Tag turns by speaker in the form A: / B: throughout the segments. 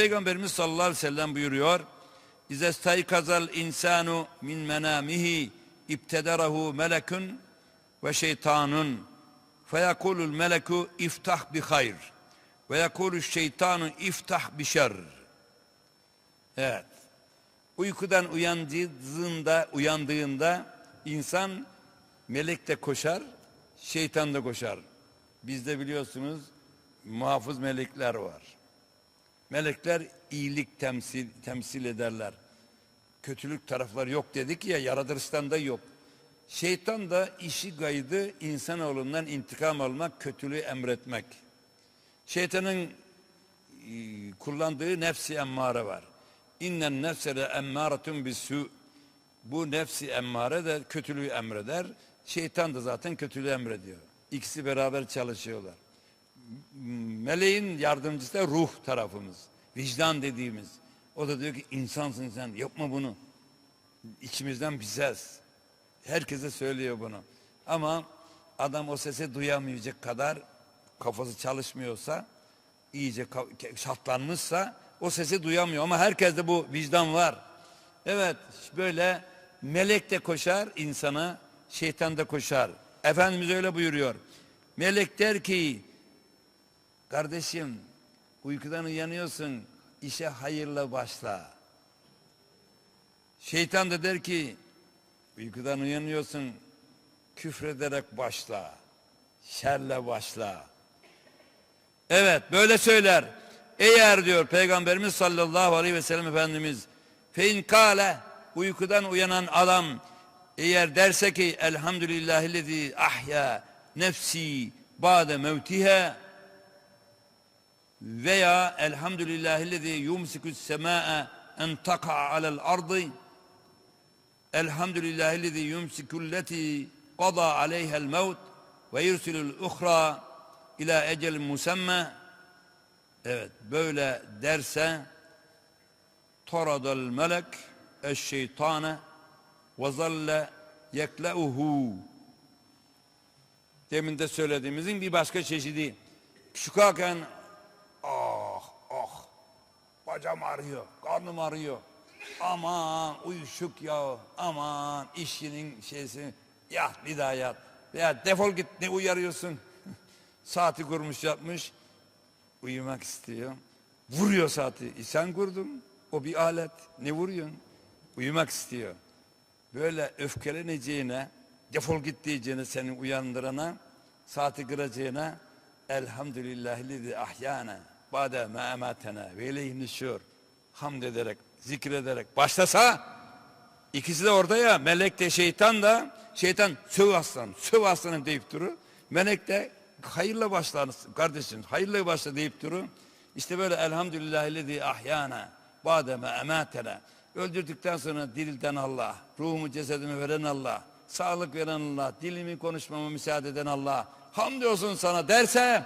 A: Peygamberimiz sallallahu aleyhi ve sellem buyuruyor. İzestaykazal insanu min menamihi ibtedarahu melekun ve şeytanun feyekulul meleku iftah bi hayr ve yekulü şeytanu iftah bi şer. Evet. Uykudan uyandığında, uyandığında insan melek de koşar, şeytan da koşar. Bizde biliyorsunuz muhafız melekler var. Melekler iyilik temsil, temsil ederler. Kötülük tarafları yok dedik ya yaratılıştan da yok. Şeytan da işi gaydı insanoğlundan intikam almak, kötülüğü emretmek. Şeytanın e, kullandığı nefsi emmare var. İnnen nefse de emmâretun bisû. Bu nefsi emmare de kötülüğü emreder. Şeytan da zaten kötülüğü emrediyor. İkisi beraber çalışıyorlar. Meleğin yardımcısı da ruh tarafımız. Vicdan dediğimiz. O da diyor ki insansın sen yapma bunu. İçimizden biziz. Herkese söylüyor bunu. Ama adam o sesi duyamayacak kadar kafası çalışmıyorsa, iyice şartlanmışsa o sesi duyamıyor. Ama herkeste bu vicdan var. Evet böyle melek de koşar insana, şeytan da koşar. Efendimiz öyle buyuruyor. Melek der ki, kardeşim uykudan uyanıyorsun, işe hayırla başla. Şeytan da der ki, uykudan uyanıyorsun, küfrederek başla, şerle başla. Evet böyle söyler. Eğer diyor Peygamberimiz sallallahu aleyhi ve sellem Efendimiz fein kale uykudan uyanan adam eğer derse ki elhamdülillahillezî ahya nefsi ba'de mevtiha veya elhamdülillahillezî yumsikus semâe en taka'a alel ardı. Elhamdülillahillezî yumsikulleti qada aleyhel mevt ve yursilul uhra ila ecel musemme. Evet böyle derse toradal melek eşşeytane ve zalle yekleuhu. Demin de söylediğimizin bir başka çeşidi. Ah bacam ağrıyor karnım ağrıyor aman uyuşuk ya aman işinin şeysi. Yat bir daha yat. Veya defol git ne uyarıyorsun? Saati kurmuş yapmış uyumak istiyor. Vuruyor saati. E sen kurdun o bir alet. Ne vuruyorsun? Uyumak istiyor. Böyle öfkeleneceğine defol git diyeceğine seni uyandırana saati kıracağına elhamdülillahillezi ahyana bade ma ematena ve ileyhi nüşür hamd ederek zikrederek başlasa ikisi de orada ya melek de şeytan da şeytan söv aslan söv aslanım deyip durur. Melek de hayırla başla kardeşim hayırla başla deyip durur. İşte böyle elhamdülillahillezi ahyana bade ma ematena öldürdükten sonra dirilten Allah ruhumu cesedimi veren Allah sağlık veren Allah dilimi konuşmama müsaade eden Allah hamdolsun sana derse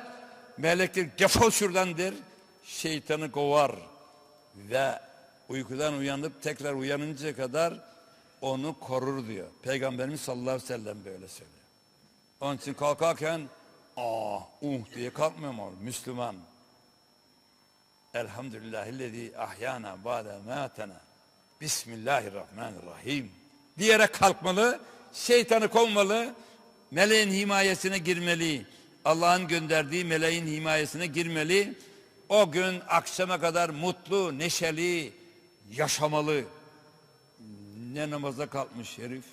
A: melekler defol şuradan der şeytanı kovar ve uykudan uyanıp tekrar uyanıncaya kadar onu korur diyor. Peygamberimiz sallallahu aleyhi ve sellem böyle söylüyor. Onun için kalkarken ah uh diye kalkmıyor mu? Müslüman. Elhamdülillahillezî ahyana ba'de mâtena. Bismillahirrahmanirrahim. Diyerek kalkmalı, şeytanı kovmalı, meleğin himayesine girmeli. Allah'ın gönderdiği meleğin himayesine girmeli. O gün akşama kadar mutlu, neşeli, yaşamalı. Ne namaza kalkmış herif.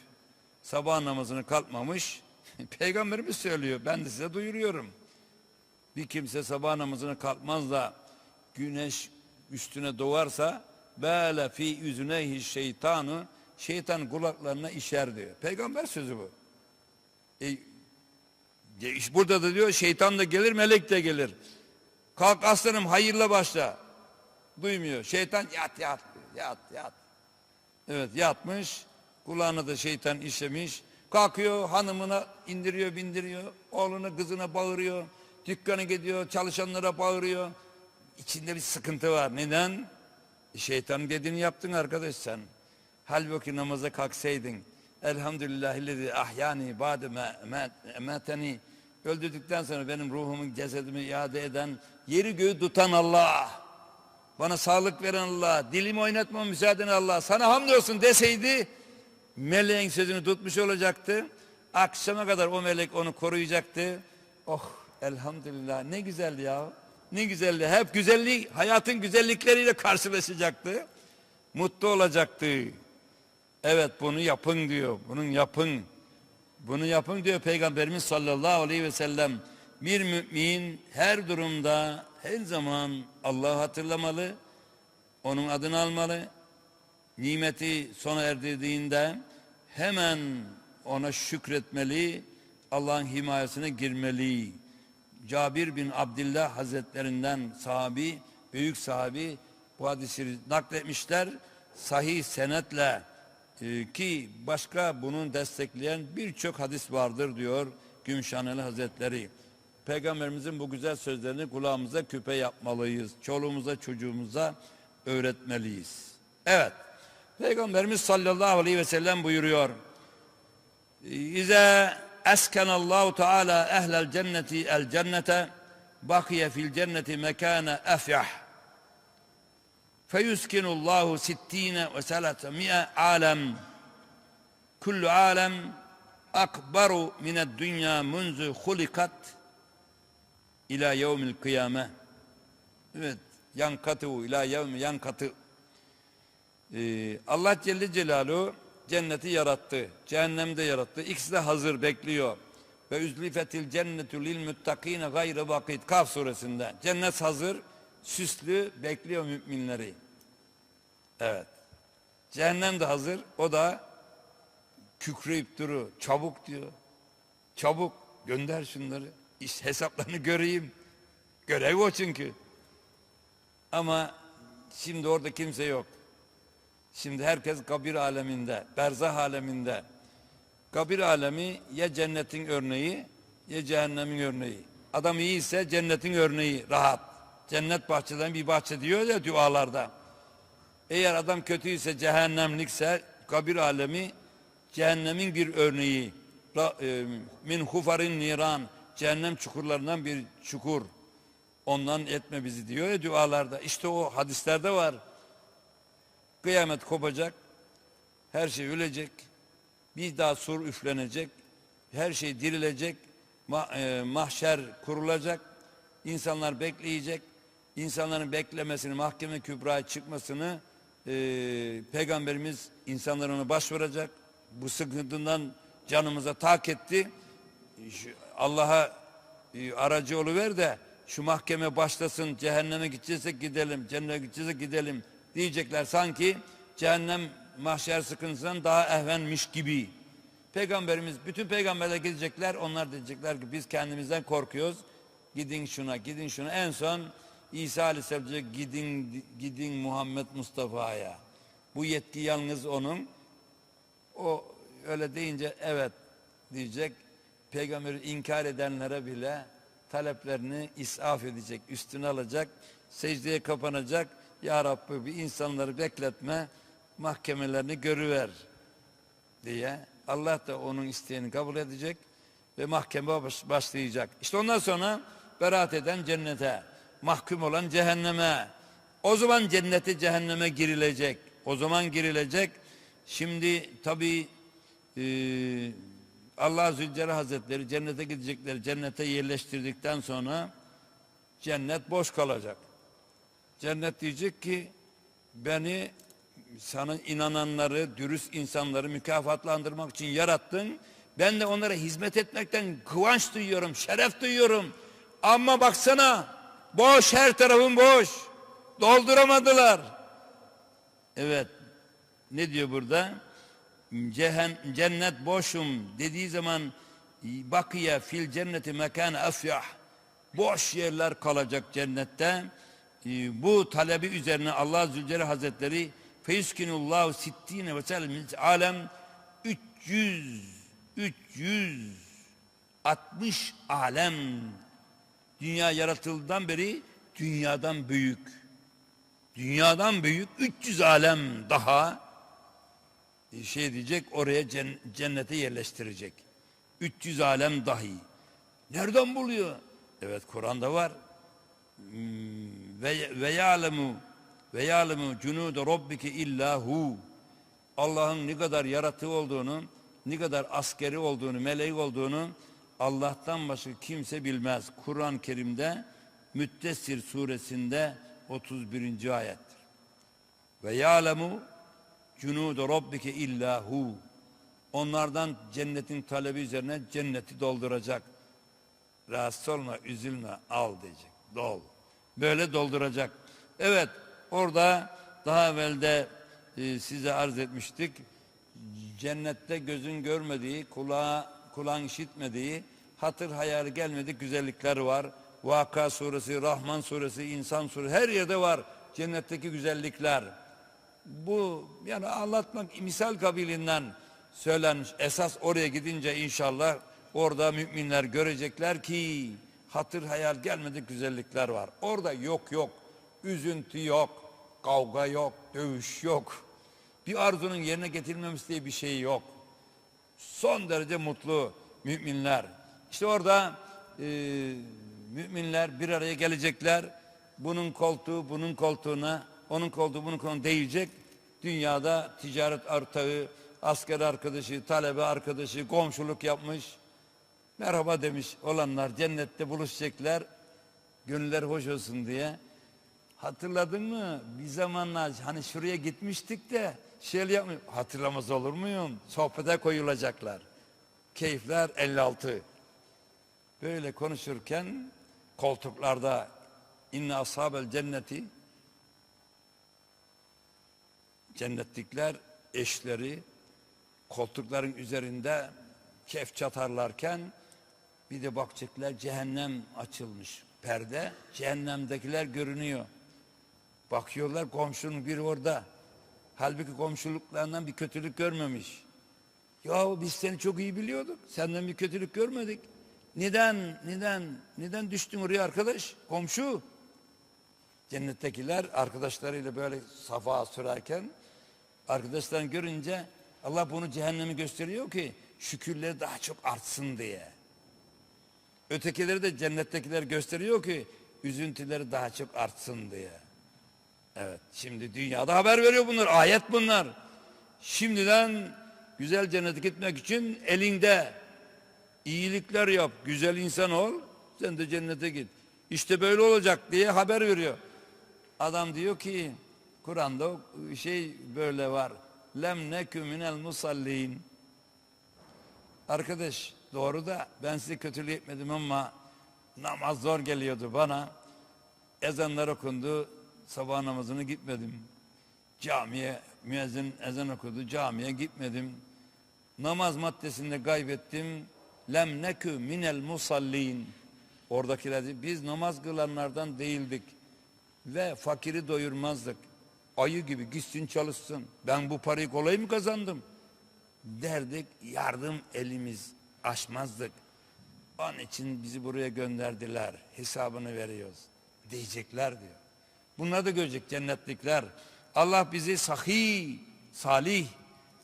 A: Sabah namazını kalkmamış. Peygamberimiz söylüyor. Ben de size duyuruyorum. Bir kimse sabah namazını kalkmaz da güneş üstüne doğarsa böyle fi yüzünehi şeytanı şeytan kulaklarına işer diyor. Peygamber sözü bu. E, burada da diyor şeytan da gelir melek de gelir. Kalk aslanım hayırla başla. Duymuyor. Şeytan yat yat yat yat. Evet yatmış. Kulağına da şeytan işlemiş. Kalkıyor hanımına indiriyor bindiriyor. Oğluna kızına bağırıyor. Dükkanı gidiyor çalışanlara bağırıyor. İçinde bir sıkıntı var. Neden? Şeytan dediğini yaptın arkadaş sen. Halbuki namaza kalksaydın. Elhamdülillahillezi ahyani ba'de emeteni. Öldürdükten sonra benim ruhumun cesedimi iade eden, yeri göğü tutan Allah. bana sağlık veren Allah, dilimi oynatma müsaaden Allah, sana hamdolsun deseydi meleğin sözünü tutmuş olacaktı. Akşama kadar o melek onu koruyacaktı. Oh elhamdülillah ne güzel ya. Ne güzeldi. Hep güzellik, hayatın güzellikleriyle karşılaşacaktı. Mutlu olacaktı. Evet bunu yapın diyor. Bunun yapın. Bunu yapın diyor Peygamberimiz sallallahu aleyhi ve sellem. Bir mümin her durumda her zaman Allah'ı hatırlamalı. Onun adını almalı. Nimeti sona erdirdiğinde hemen ona şükretmeli. Allah'ın himayesine girmeli. Cabir bin Abdullah Hazretlerinden sahabi, büyük sahabi bu hadisi nakletmişler. Sahih senetle e, ki başka bunun destekleyen birçok hadis vardır diyor Gümüşhaneli Hazretleri. Peygamberimizin bu güzel sözlerini kulağımıza küpe yapmalıyız. Çoluğumuza çocuğumuza öğretmeliyiz. Evet. Peygamberimiz sallallahu aleyhi ve sellem buyuruyor. İze eskenallahu teala ehlel cenneti el cennete bakiye fil cenneti mekane efyah feyuskinullahu sittine ve selate mi'e alem kullu alem akbaru mined dünya munzu hulikat ila yevmil kıyame evet yankatı ila yevmi yankatı ee, Allah Celle Celaluhu cenneti yarattı. Cehennemde yarattı. İkisi de hazır bekliyor. Ve üzlifetil cennetu lil müttakine gayrı vakit. Kaf suresinde. Cennet hazır süslü bekliyor müminleri. Evet. Cehennem de hazır. O da kükreyip duru. Çabuk diyor. Çabuk gönder şunları. İş hesaplarını göreyim. Görev o çünkü. Ama şimdi orada kimse yok. Şimdi herkes kabir aleminde, berzah aleminde. Kabir alemi ya cennetin örneği ya cehennemin örneği. Adam iyi ise cennetin örneği rahat. Cennet bahçeden bir bahçe diyor ya dualarda. Eğer adam kötüyse cehennemlikse kabir alemi cehennemin bir örneği. E, Min hufarin niran cehennem çukurlarından bir çukur. Ondan etme bizi diyor ya dualarda. İşte o hadislerde var. Kıyamet kopacak. Her şey ölecek. Bir daha sur üflenecek. Her şey dirilecek. E, mahşer kurulacak. İnsanlar bekleyecek. İnsanların beklemesini, mahkeme kübraya çıkmasını e, Peygamberimiz insanlar ona başvuracak. Bu sıkıntından canımıza tak etti. Allah'a e, aracı oluver de şu mahkeme başlasın, cehenneme gideceksek gidelim, cennete gideceksek gidelim diyecekler sanki cehennem mahşer sıkıntısından daha ehvenmiş gibi. Peygamberimiz, bütün peygamberler gidecekler, onlar diyecekler ki biz kendimizden korkuyoruz. Gidin şuna, gidin şuna. En son İsa Aleyhisselam diyecek gidin, gidin Muhammed Mustafa'ya. Bu yetki yalnız onun. O öyle deyince evet diyecek. Peygamberi inkar edenlere bile taleplerini isaf edecek, üstüne alacak, secdeye kapanacak. Ya Rabbi bir insanları bekletme, mahkemelerini görüver diye. Allah da onun isteğini kabul edecek ve mahkeme baş- başlayacak. İşte ondan sonra beraat eden cennete, mahkum olan cehenneme. O zaman cennete cehenneme girilecek. O zaman girilecek. Şimdi tabi Allah Zülcelal Hazretleri cennete gidecekleri cennete yerleştirdikten sonra cennet boş kalacak. Cennet diyecek ki beni sana inananları, dürüst insanları mükafatlandırmak için yarattın. Ben de onlara hizmet etmekten kıvanç duyuyorum, şeref duyuyorum. Ama baksana boş her tarafın boş. Dolduramadılar. Evet. Ne diyor burada? Cehen, cennet boşum dediği zaman bakiye fil cenneti mekan afyah. Boş yerler kalacak cennette. Ee, Bu talebi üzerine Allah Zülcelal Hazretleri feyuskinullahu sittine ve sellem alem 300 360 alem dünya yaratıldığından beri dünyadan büyük dünyadan büyük 300 alem daha e, şey diyecek oraya cen- cennete yerleştirecek. 300 alem dahi. Nereden buluyor? Evet Kur'an'da var. Hmm, Ve ve ya'lemu ve ya'lemu cunude rabbike illa hu. Allah'ın ne kadar yaratığı olduğunu, ne kadar askeri olduğunu, meleği olduğunu Allah'tan başka kimse bilmez. Kur'an-ı Kerim'de Müddessir suresinde 31. ayettir. Ve ya'lemu cunude rabbike illa hu. Onlardan cennetin talebi üzerine cenneti dolduracak. Rahatsız olma, üzülme, al diyecek. Dol. Böyle dolduracak. Evet, orada daha evvel e, size arz etmiştik. Cennette gözün görmediği, kulağa, kulağın işitmediği, hatır hayali gelmedik güzellikler var. Vaka suresi, Rahman suresi, İnsan suresi her yerde var cennetteki güzellikler. Bu yani anlatmak misal kabilinden söylenmiş. Esas oraya gidince inşallah orada müminler görecekler ki hatır hayal gelmedik güzellikler var. Orada yok yok, üzüntü yok, kavga yok, dövüş yok. Bir arzunun yerine getirilmemesi diye bir şey yok. Son derece mutlu müminler. İşte orada e, müminler bir araya gelecekler. Bunun koltuğu bunun koltuğuna, onun koltuğu bunun koltuğuna değecek. Dünyada ticaret ortağı, asker arkadaşı, talebe arkadaşı, komşuluk yapmış. Merhaba demiş olanlar cennette buluşacaklar. Gönüller hoş olsun diye. Hatırladın mı? Bir zamanlar hani şuraya gitmiştik de şöyle yapmıyor. Hatırlamaz olur muyum? Sohbete koyulacaklar. Keyifler 56. Böyle konuşurken koltuklarda inne ashabel cenneti cennetlikler eşleri koltukların üzerinde kef çatarlarken bir de bakacaklar cehennem açılmış perde cehennemdekiler görünüyor. Bakıyorlar komşunun biri orada. Halbuki komşuluklarından bir kötülük görmemiş. Ya biz seni çok iyi biliyorduk. Senden bir kötülük görmedik. Neden, neden, neden düştün oraya arkadaş? Komşu. Cennettekiler arkadaşlarıyla böyle safa sürerken arkadaşlarını görünce Allah bunu cehennemi gösteriyor ki şükürleri daha çok artsın diye. Ötekileri de cennettekiler gösteriyor ki üzüntüleri daha çok artsın diye. Evet şimdi dünyada haber veriyor bunlar ayet bunlar. Şimdiden güzel cennete gitmek için elinde iyilikler yap güzel insan ol sen de cennete git. İşte böyle olacak diye haber veriyor. Adam diyor ki Kur'an'da şey böyle var. Lem nekü minel musallin. Arkadaş doğru da ben size kötülük etmedim ama namaz zor geliyordu bana. Ezanlar okundu. Sabah namazını gitmedim. Camiye müezzin ezan okudu. Camiye gitmedim. Namaz maddesinde kaybettim. Lem nekü minel musallin. Oradakiler biz namaz kılanlardan değildik. Ve fakiri doyurmazdık. Ayı gibi gitsin çalışsın. Ben bu parayı kolay mı kazandım? Derdik yardım elimiz açmazdık. Onun için bizi buraya gönderdiler. Hesabını veriyoruz. Diyecekler diyor. Bunları da görecek cennetlikler. Allah bizi sahih, salih,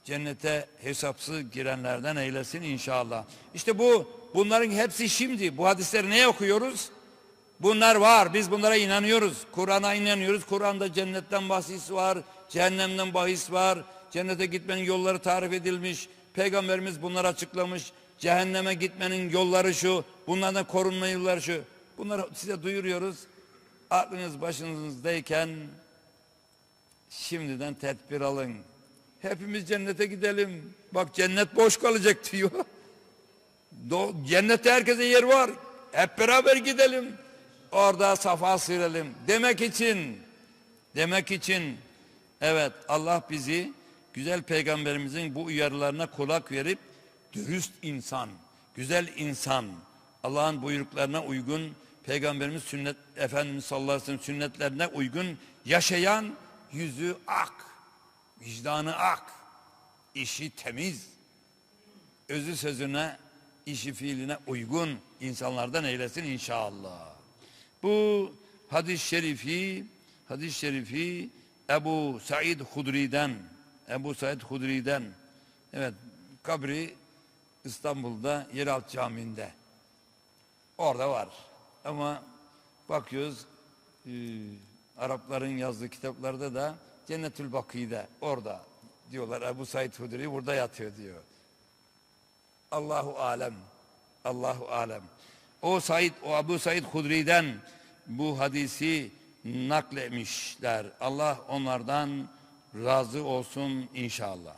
A: cennete hesapsız girenlerden eylesin inşallah. İşte bu, bunların hepsi şimdi. Bu hadisleri ne okuyoruz? Bunlar var. Biz bunlara inanıyoruz. Kur'an'a inanıyoruz. Kur'an'da cennetten bahis var. Cehennemden bahis var. Cennete gitmenin yolları tarif edilmiş. Peygamberimiz bunları açıklamış. Cehenneme gitmenin yolları şu. Bunlardan korunma yolları şu. Bunları size duyuruyoruz. Aklınız başınızdayken şimdiden tedbir alın. Hepimiz cennete gidelim. Bak cennet boş kalacak diyor. Do cennette herkese yer var. Hep beraber gidelim. Orada safa sürelim. Demek için demek için evet Allah bizi güzel peygamberimizin bu uyarılarına kulak verip dürüst insan, güzel insan, Allah'ın buyruklarına uygun Peygamberimiz sünnet Efendimiz sallallahu aleyhi ve sellem sünnetlerine uygun yaşayan yüzü ak, vicdanı ak, işi temiz, özü sözüne, işi fiiline uygun insanlardan eylesin inşallah. Bu hadis-i şerifi, hadis-i şerifi Ebu Said Hudri'den, Ebu Said Hudri'den, evet kabri İstanbul'da Yeraltı Camii'nde. Orada var. Ama bakıyoruz e, Arapların yazdığı kitaplarda da Cennetül Bakî'de orada diyorlar Ebu Said Hudri burada yatıyor diyor. Allahu alem. Allahu alem. O Said o Ebu Said Hudri'den bu hadisi nakletmişler. Allah onlardan razı olsun inşallah.